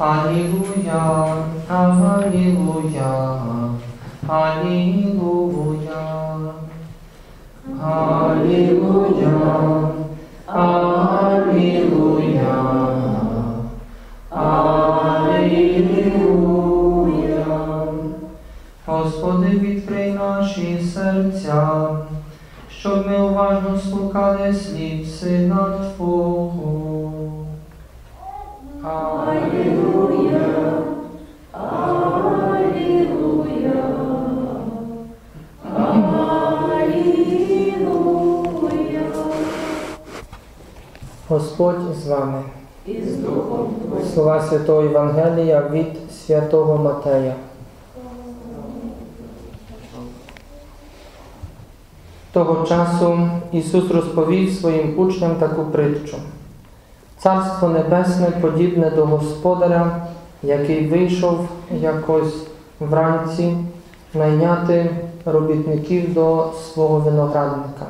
Алілуя, Алілуя, Алілуя. Алілуя, Алілуя, Алілуя. Господи, відкрий наші серця, щоб ми уважно слухали слів Сина Твого. Алілуя. Господь з вами. Слова Святого Євангелія від Святого Матея. Того часу Ісус розповів своїм учням таку притчу. Царство Небесне подібне до господаря, який вийшов якось вранці найняти робітників до свого виноградника.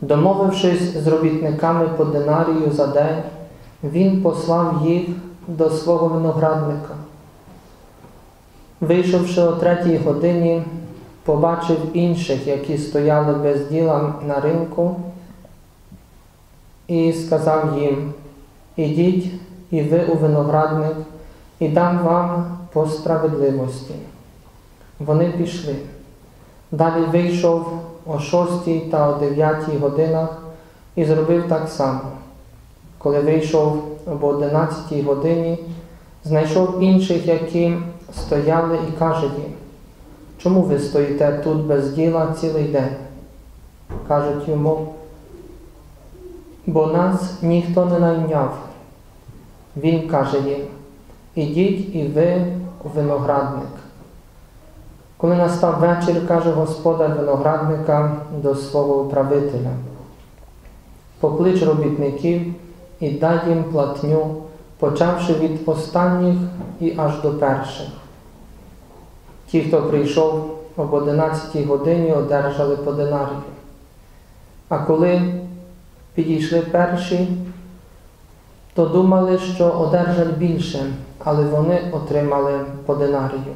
Домовившись з робітниками по динарію за день, він послав їх до свого виноградника. Вийшовши о третій годині, побачив інших, які стояли без діла на ринку, і сказав їм: Ідіть і ви у виноградник, і дам вам по справедливості. Вони пішли. Далі вийшов о шостій та о дев'ятій годинах і зробив так само. Коли вийшов об одинадцятій годині, знайшов інших, які стояли, і каже їм, чому ви стоїте тут без діла цілий день? Кажуть йому, бо нас ніхто не найняв. Він каже їм, ідіть і ви виноградник. Коли настав вечір, каже господар виноградника до свого управителя, поклич робітників і дай їм платню, почавши від останніх і аж до перших. Ті, хто прийшов об 11 годині, одержали по динарію. А коли підійшли перші, то думали, що одержать більше, але вони отримали по динарію.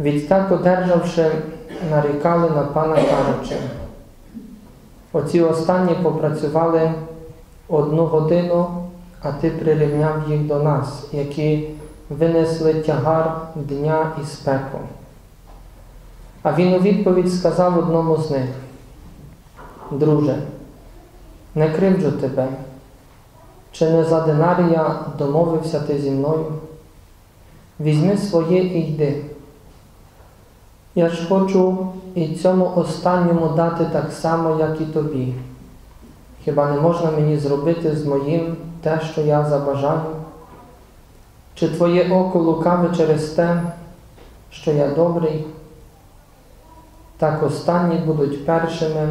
Відтак, одержавши, нарікали на пана кажучи, оці останні попрацювали одну годину, а ти прирівняв їх до нас, які винесли тягар дня і спеку. А він у відповідь сказав одному з них, друже, не кривджу тебе, чи не за динарія домовився ти зі мною? Візьми своє і йди. Я ж хочу і цьому останньому дати так само, як і тобі. Хіба не можна мені зробити з моїм те, що я забажаю? Чи твоє око лукаве через те, що я добрий? Так останні будуть першими,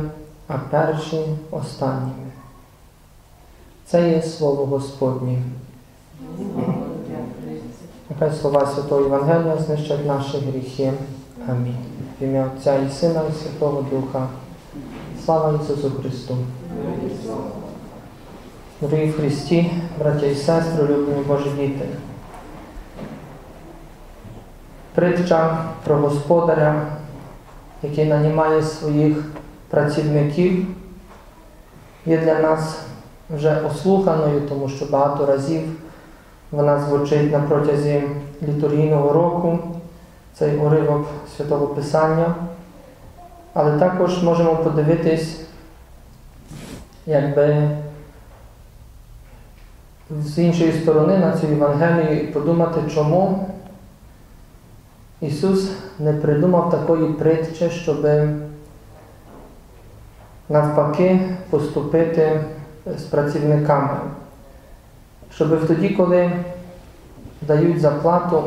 а перші останніми. Це є Слово Господнє. Нехай слова Святого Євангелія знищать наші гріхи. Амінь. В ім'я Отця і Сина, і Святого Духа. Слава Ісусу Христу! Дорогі в Христі, браття і сестри, улюблені Божі діти. Притча про господаря, який нанімає своїх працівників, є для нас вже ослуханою, тому що багато разів вона звучить на протязі літургійного року цей уривок Святого Писання, але також можемо подивитись, якби з іншої сторони на цю Євангелію і подумати, чому Ісус не придумав такої притчі, щоб навпаки поступити з працівниками. Щоб тоді, коли дають заплату,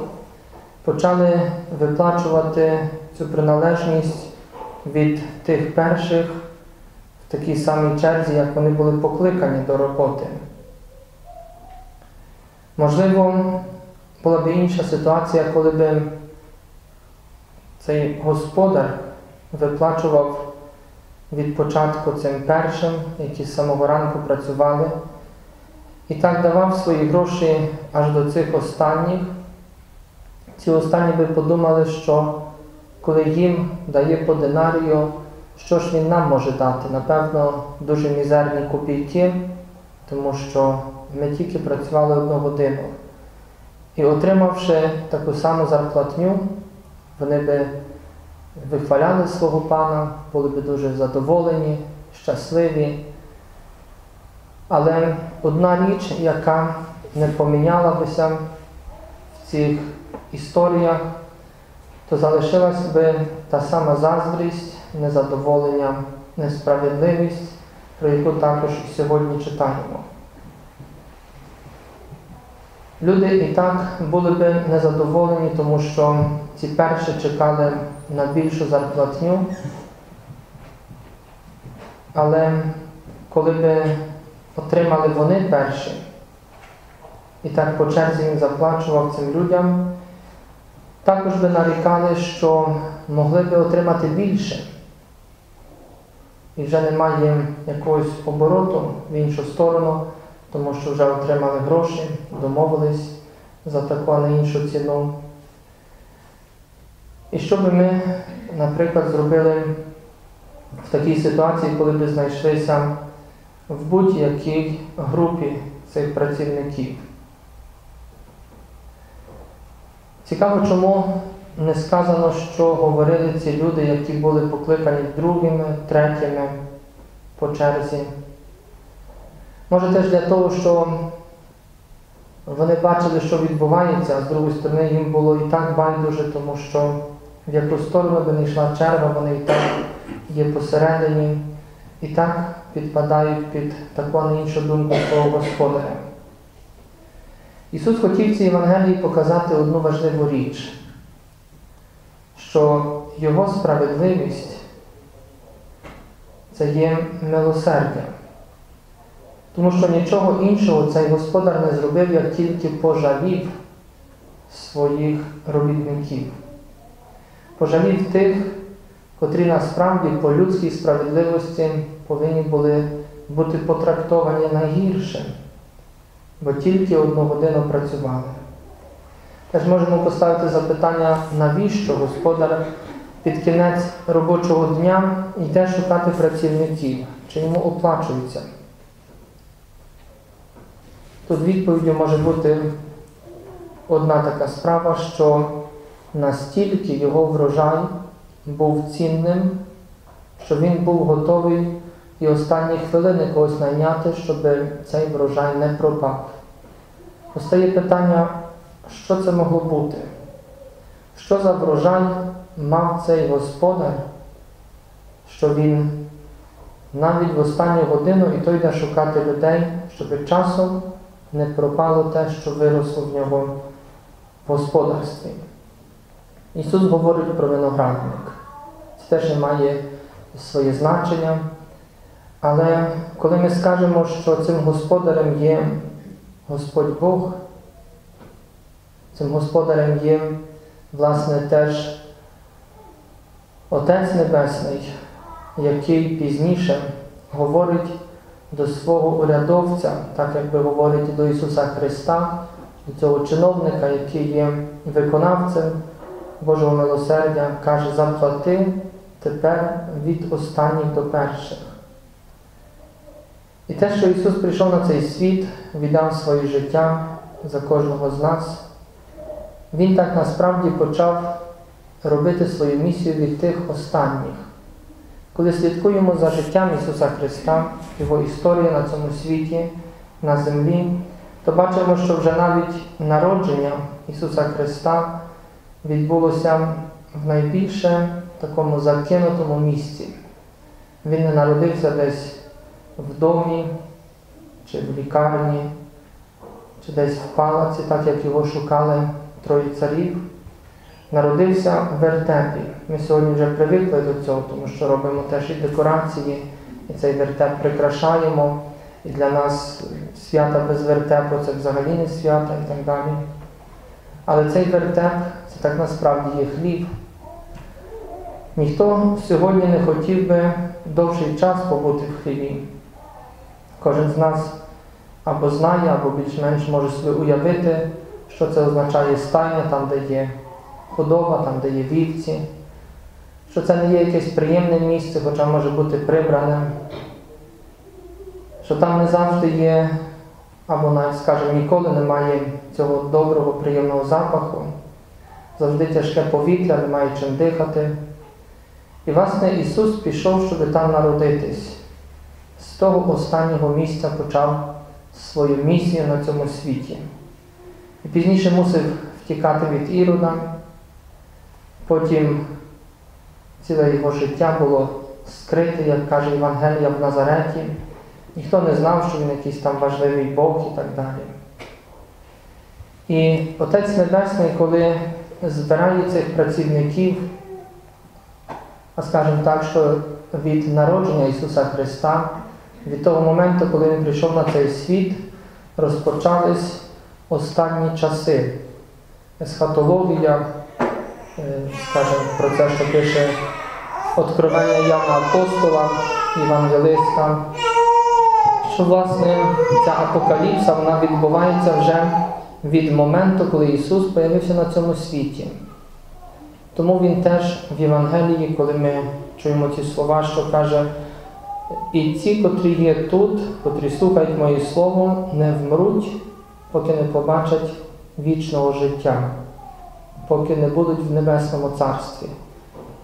почали виплачувати цю приналежність від тих перших в такій самій черзі, як вони були покликані до роботи. Можливо, була б інша ситуація, коли б цей господар виплачував від початку цим першим, які з самого ранку працювали, І так давав свої гроші аж до цих останніх. Ці останні би подумали, що коли їм дає по динарію, що ж він нам може дати? Напевно, дуже мізерні копійки, тому що ми тільки працювали одну годину. І отримавши таку саму зарплатню, вони би вихваляли свого пана, були би дуже задоволені, щасливі. Але одна річ, яка не поміняла бися в цих історіях, то залишилась би та сама заздрість, незадоволення, несправедливість, про яку також сьогодні читаємо. Люди і так були би незадоволені, тому що ці перші чекали на більшу зарплатню, але коли би отримали вони перші, і так по черзі він заплачував цим людям, також би нарікали, що могли би отримати більше. І вже немає якогось обороту в іншу сторону, тому що вже отримали гроші, домовились за таку, а не іншу ціну. І що би ми, наприклад, зробили в такій ситуації, коли б знайшлися в будь-якій групі цих працівників? Цікаво, чому не сказано, що говорили ці люди, які були покликані другими, третіми по черзі. Може теж для того, що вони бачили, що відбувається, а з другої сторони їм було і так байдуже, тому що в яку сторону би не йшла черга, вони і так є посередині, і так підпадають під таку не іншу думку свого господаря. Ісус хотів в цій Євангелії показати одну важливу річ, що Його справедливість це є милосердя. Тому що нічого іншого цей господар не зробив, як тільки пожалів своїх робітників. Пожалів тих, котрі насправді по людській справедливості повинні були бути потрактовані найгірше, бо тільки одну годину працювали. Теж можемо поставити запитання, навіщо господар під кінець робочого дня йде шукати працівників, чи йому оплачується. Тут відповіддю може бути одна така справа, що настільки його врожай був цінним, що він був готовий і останні хвилини когось найняти, щоб цей врожай не пропав. Постає питання, що це могло бути? Що за врожай мав цей господар, що він навіть в останню годину і то йде шукати людей, щоб часом не пропало те, що виросло в нього в господарстві. Ісус говорить про виноградник. Це теж має своє значення. Але коли ми скажемо, що цим господарем є Господь Бог, цим господарем є, власне, теж Отець Небесний, який пізніше говорить до свого урядовця, так як би говорить до Ісуса Христа, до цього чиновника, який є виконавцем Божого милосердя, каже, заплати тепер від останніх до перших. І те, що Ісус прийшов на цей світ, віддав своє життя за кожного з нас, Він так насправді почав робити свою місію від тих останніх. Коли слідкуємо за життям Ісуса Христа, Його історію на цьому світі, на землі, то бачимо, що вже навіть народження Ісуса Христа відбулося в найбільше такому закинутому місці. Він не народився десь в домі, чи в лікарні, чи десь в палаці, так як його шукали троє царів. Народився в вертепі. Ми сьогодні вже привикли до цього, тому що робимо теж і декорації, і цей вертеп прикрашаємо. І для нас свята без вертепу це взагалі не свята і так далі. Але цей вертеп це так насправді є хліб. Ніхто сьогодні не хотів би довший час побути в хлібі. Кожен з нас або знає, або більш-менш може собі уявити, що це означає стайня, там, де є худоба, там, де є вівці, що це не є якесь приємне місце, хоча може бути прибраним, що там не завжди є, або навіть, скажімо, ніколи немає цього доброго, приємного запаху, завжди тяжке повітря, немає чим дихати. І, власне, Ісус пішов, щоб там народитись. З того останнього місця почав свою місію на цьому світі. І пізніше мусив втікати від Ірода. Потім ціле його життя було скрите, як каже Євангелія в Назареті. Ніхто не знав, що він якийсь там важливий Бог і так далі. І Отець Небесний, коли збирає цих працівників, а скажімо так, що від народження Ісуса Христа, від того моменту, коли Він прийшов на цей світ, розпочались останні часи. Есхатологія, скажімо, про це, що пише Откровення Яна Апостола, Євангелиста, що, власне, ця апокаліпса вона відбувається вже від моменту, коли Ісус появився на цьому світі. Тому Він теж в Євангелії, коли ми чуємо ці слова, що каже, і ті, котрі є тут, котрі слухають моє Слово, не вмруть, поки не побачать вічного життя, поки не будуть в Небесному Царстві.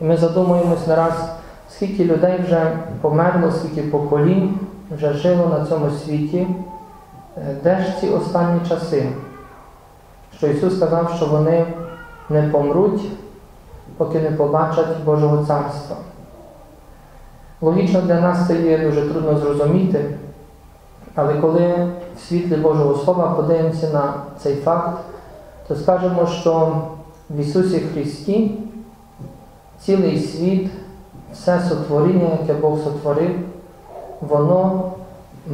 І ми задумуємось не раз, скільки людей вже померло, скільки поколінь вже жило на цьому світі, де ж ці останні часи, що Ісус сказав, що вони не помруть, поки не побачать Божого Царства. Логічно для нас це є дуже трудно зрозуміти, але коли в світлі Божого Слова подивимося на цей факт, то скажемо, що в Ісусі Христі цілий світ, все сотворіння, яке Бог сотворив, воно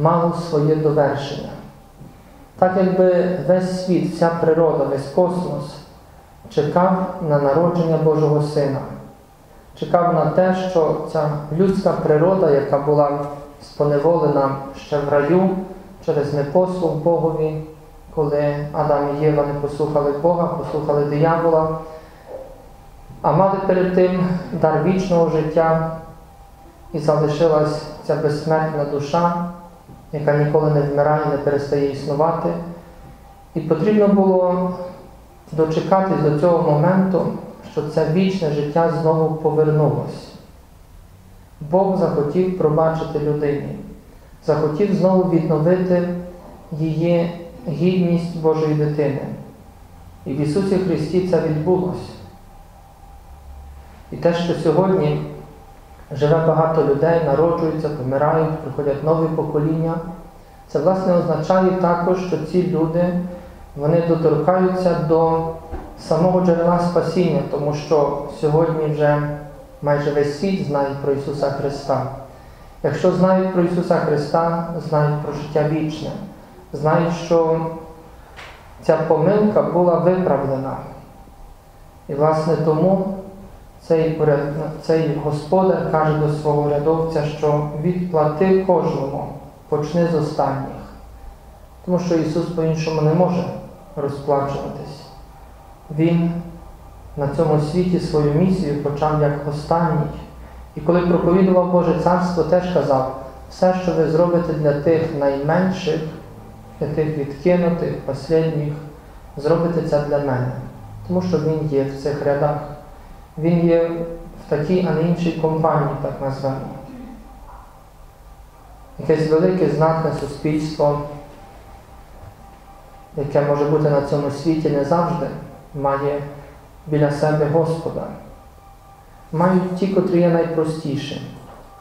мало своє довершення. Так якби весь світ, вся природа, весь космос чекав на народження Божого Сина, чекав на те, що ця людська природа, яка була споневолена ще в раю через непослух Богові, коли Адам і Єва не послухали Бога, послухали диявола, а мали перед тим дар вічного життя і залишилась ця безсмертна душа, яка ніколи не вмирає, не перестає існувати. І потрібно було дочекатись до цього моменту, що це вічне життя знову повернулося. Бог захотів пробачити людині, захотів знову відновити її гідність Божої дитини. І в Ісусі Христі це відбулося. І те, що сьогодні живе багато людей, народжуються, помирають, приходять нові покоління, це, власне, означає також, що ці люди вони доторкаються до самого джерела спасіння, тому що сьогодні вже майже весь світ знає про Ісуса Христа. Якщо знають про Ісуса Христа, знають про життя вічне, знають, що ця помилка була виправлена. І, власне, тому цей, цей господар каже до свого рядовця, що відплати кожному, почни з останніх. Тому що Ісус по-іншому не може розплачуватись. Він на цьому світі свою місію почав як останній. І коли проповідував Боже Царство, теж казав, все, що ви зробите для тих найменших, для тих відкинутих, останніх, зробите це для мене. Тому що Він є в цих рядах. Він є в такій, а не іншій компанії, так назвемо. Якесь велике знатне суспільство, яке може бути на цьому світі не завжди, має біля себе Господа. Мають ті, котрі є найпростіші,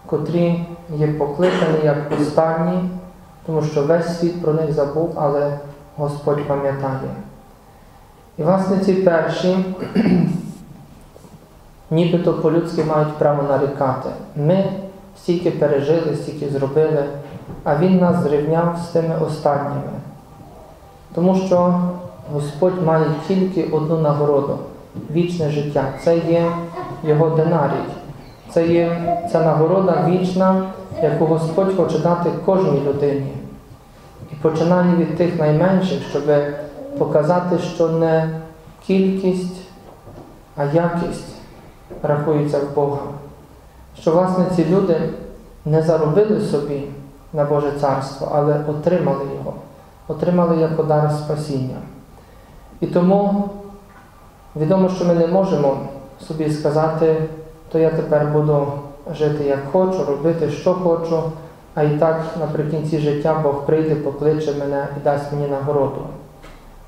котрі є покликані як останні, тому що весь світ про них забув, але Господь пам'ятає. І, власне, ці перші нібито по-людськи мають право нарікати. Ми стільки пережили, стільки зробили, а Він нас зрівняв з тими останніми. Тому що Господь має тільки одну нагороду вічне життя. Це є Його динарій. Це є ця нагорода вічна, яку Господь хоче дати кожній людині. І починає від тих найменших, щоб показати, що не кількість, а якість рахується в Бога. Що, власне, ці люди не заробили собі на Боже Царство, але отримали його, отримали як дар спасіння. І тому відомо, що ми не можемо собі сказати, то я тепер буду жити як хочу, робити, що хочу, а і так наприкінці життя Бог прийде, покличе мене і дасть мені нагороду.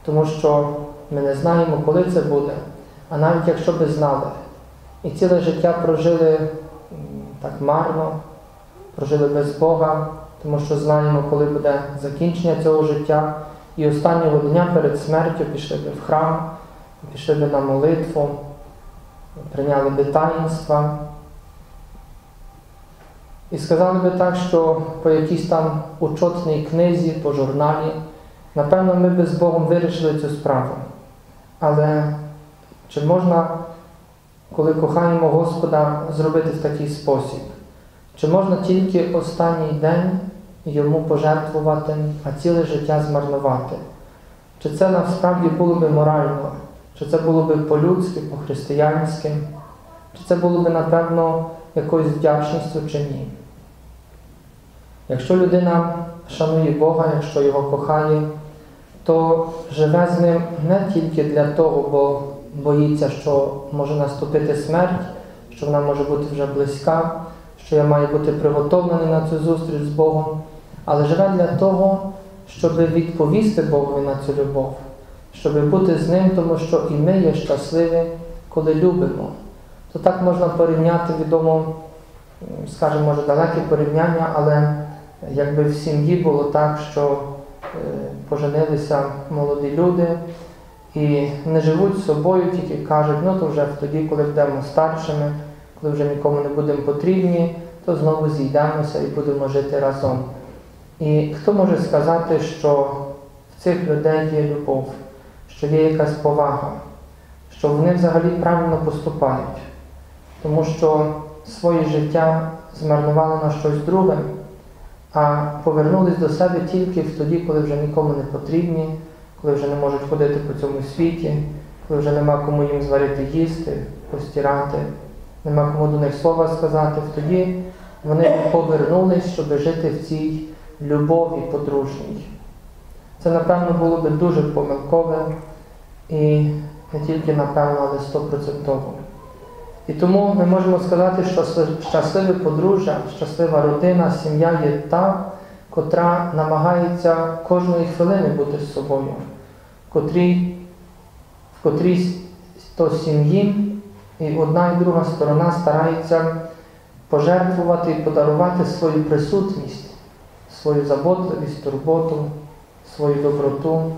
Тому що ми не знаємо, коли це буде, а навіть якщо би знали, і ціле життя прожили так марно, прожили без Бога, тому що знаємо, коли буде закінчення цього життя, і останнього дня перед смертю пішли би в храм, пішли би на молитву, прийняли би таїнства. І сказали би так, що по якійсь там учотній книзі, по журналі, напевно, ми би з Богом вирішили цю справу. Але чи можна, коли кохаємо Господа, зробити в такий спосіб? Чи можна тільки останній день йому пожертвувати, а ціле життя змарнувати? Чи це насправді було би морально? Чи це було би по-людськи, по-християнськи? Чи це було би, напевно, якоюсь вдячністю чи ні? Якщо людина шанує Бога, якщо його кохає, то живе з ним не тільки для того, бо боїться, що може наступити смерть, що вона може бути вже близька, що я маю бути приготовлений на цю зустріч з Богом, але живе для того, щоб відповісти Богові на цю любов, щоб бути з ним, тому що і ми є щасливі, коли любимо. То так можна порівняти відомо, скажімо, може далеке порівняння, але якби в сім'ї було так, що поженилися молоді люди і не живуть собою, тільки кажуть, ну то вже тоді, коли будемо старшими, коли вже нікому не будемо потрібні, то знову зійдемося і будемо жити разом. І хто може сказати, що в цих людей є любов, що є якась повага, що вони взагалі правильно поступають, тому що своє життя змарнували на щось друге, а повернулись до себе тільки тоді, коли вже нікому не потрібні, коли вже не можуть ходити по цьому світі, коли вже нема кому їм зварити їсти, постирати, нема кому до них слова сказати, тоді вони повернулись, щоб жити в цій любові подружній. Це, напевно, було би дуже помилкове і не тільки напевно, але стопроцентово. І тому ми можемо сказати, що щасливе подружжя, щаслива родина, сім'я є та, котра намагається кожної хвилини бути з собою, котрій, в котрій то сім'ї і одна і друга сторона старається пожертвувати і подарувати свою присутність, свою заботливість, турботу, свою доброту,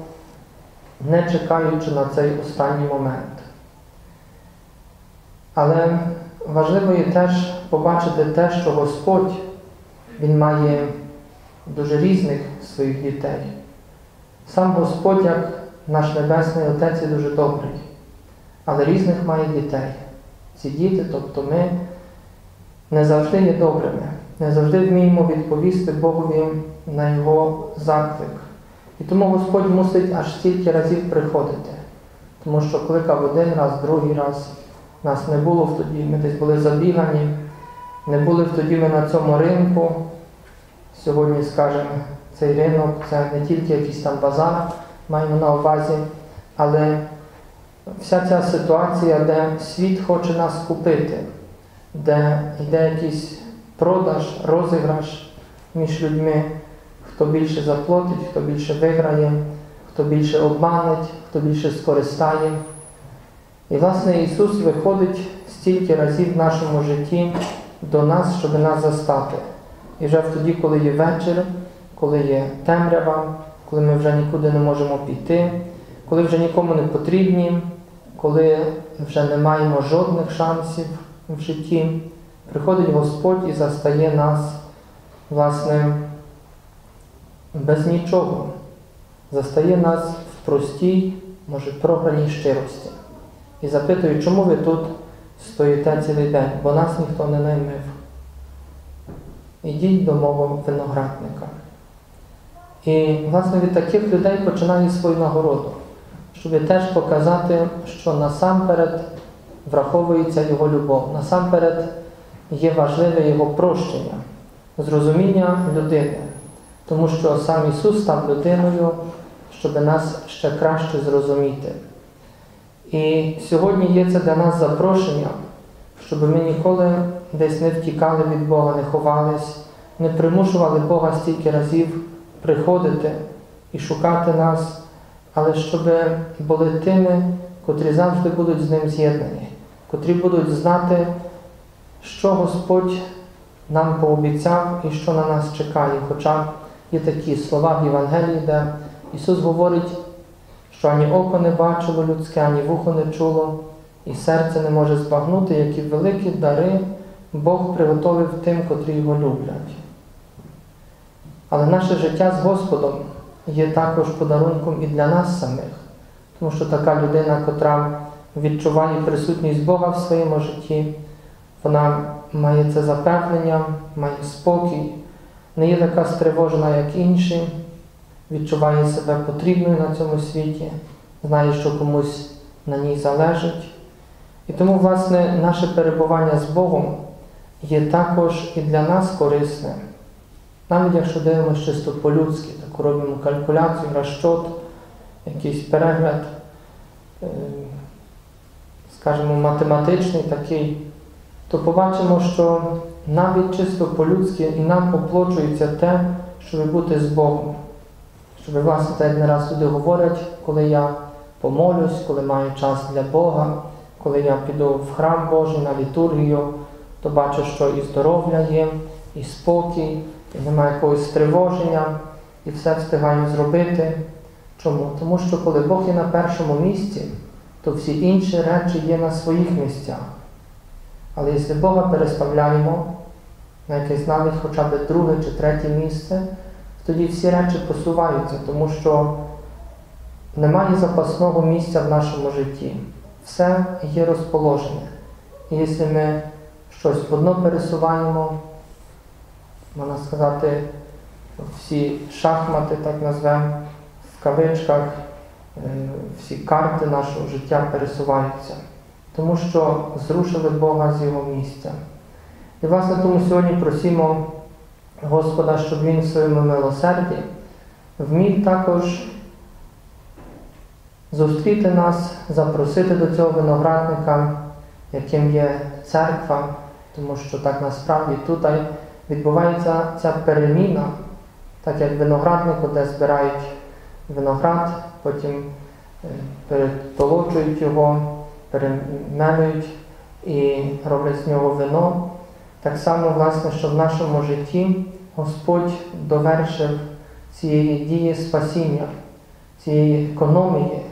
не чекаючи на цей останній момент. Але важливо є теж побачити те, що Господь Він має дуже різних своїх дітей. Сам Господь, як наш Небесний Отець, є дуже добрий, але різних має дітей. Ці діти, тобто ми, не завжди є добрими, не завжди вміємо відповісти Богові на Його заклик. І тому Господь мусить аж стільки разів приходити, тому що кликав один раз, другий раз. Нас не було тоді, ми десь були забігані, не були тоді ми на цьому ринку. Сьогодні, скажімо, цей ринок це не тільки якийсь там базар, маємо на увазі, але вся ця ситуація, де світ хоче нас купити, де йде якийсь продаж, розіграш між людьми, хто більше заплатить, хто більше виграє, хто більше обманить, хто більше скористає. І, власне, Ісус виходить стільки разів в нашому житті до нас, щоб нас застати. І вже тоді, коли є вечір, коли є темрява, коли ми вже нікуди не можемо піти, коли вже нікому не потрібні, коли вже не маємо жодних шансів в житті, приходить Господь і застає нас, власне, без нічого. Застає нас в простій, може, програній щирості. І запитую, чому ви тут стоїте цілий день, бо нас ніхто не наймив. Ідіть до мого виноградника. І, власне, від таких людей починає свою нагороду, щоб теж показати, що насамперед враховується його любов, насамперед є важливе його прощення, зрозуміння людини, тому що сам Ісус став людиною, щоб нас ще краще зрозуміти. І сьогодні є це для нас запрошення, щоб ми ніколи десь не втікали від Бога, не ховались, не примушували Бога стільки разів приходити і шукати нас, але щоб були тими, котрі завжди будуть з ним з'єднані, котрі будуть знати, що Господь нам пообіцяв і що на нас чекає. Хоча є такі слова в Євангелії, де Ісус говорить, що ані око не бачило людське, ані вухо не чуло, і серце не може збагнути, які великі дари Бог приготовив тим, котрі його люблять. Але наше життя з Господом є також подарунком і для нас самих, тому що така людина, котра відчуває присутність Бога в своєму житті, вона має це запевнення, має спокій, не є така стривожена, як інші, відчуває себе потрібною на цьому світі, знає, що комусь на ній залежить. І тому, власне, наше перебування з Богом є також і для нас корисним. Навіть якщо дивимося чисто по-людськи, так робимо калькуляцію, розчот, якийсь перегляд, е, скажімо, математичний такий, то побачимо, що навіть чисто по-людськи нам оплачується те, щоб бути з Богом. Щоб, власне, так не раз люди говорять, коли я помолюсь, коли маю час для Бога, коли я піду в храм Божий на літургію, то бачу, що і здоров'я є, і спокій, і немає якогось стривоження, і все встигаю зробити. Чому? Тому що коли Бог є на першому місці, то всі інші речі є на своїх місцях. Але якщо Бога переставляємо на якесь навіть хоча б друге чи третє місце, тоді всі речі посуваються, тому що немає запасного місця в нашому житті. Все є розположене. І якщо ми щось одно пересуваємо, можна сказати, всі шахмати, так назвемо, в кавичках, е, всі карти нашого життя пересуваються, тому що зрушили Бога з Його місця. І, власне, тому сьогодні просимо Господа, щоб Він в своєму милосерді вмів також зустріти нас, запросити до цього виноградника, яким є церква, тому що так насправді тут відбувається ця переміна, так як винограднику, де збирають виноград, потім е, перетолочують його, перемелюють і роблять з нього вино. Так само, власне, що в нашому житті Господь довершив цієї дії спасіння, цієї економії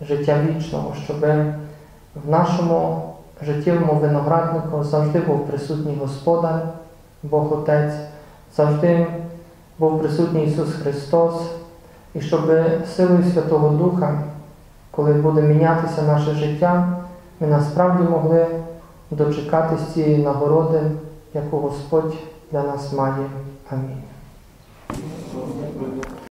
життя вічного, щоб в нашому життєвому винограднику завжди був присутній Господар, Бог Отець, завжди був присутній Ісус Христос, і щоб силою Святого Духа, коли буде мінятися наше життя, ми насправді могли дочекатись цієї нагороди, яку Господь для нас має. Амінь.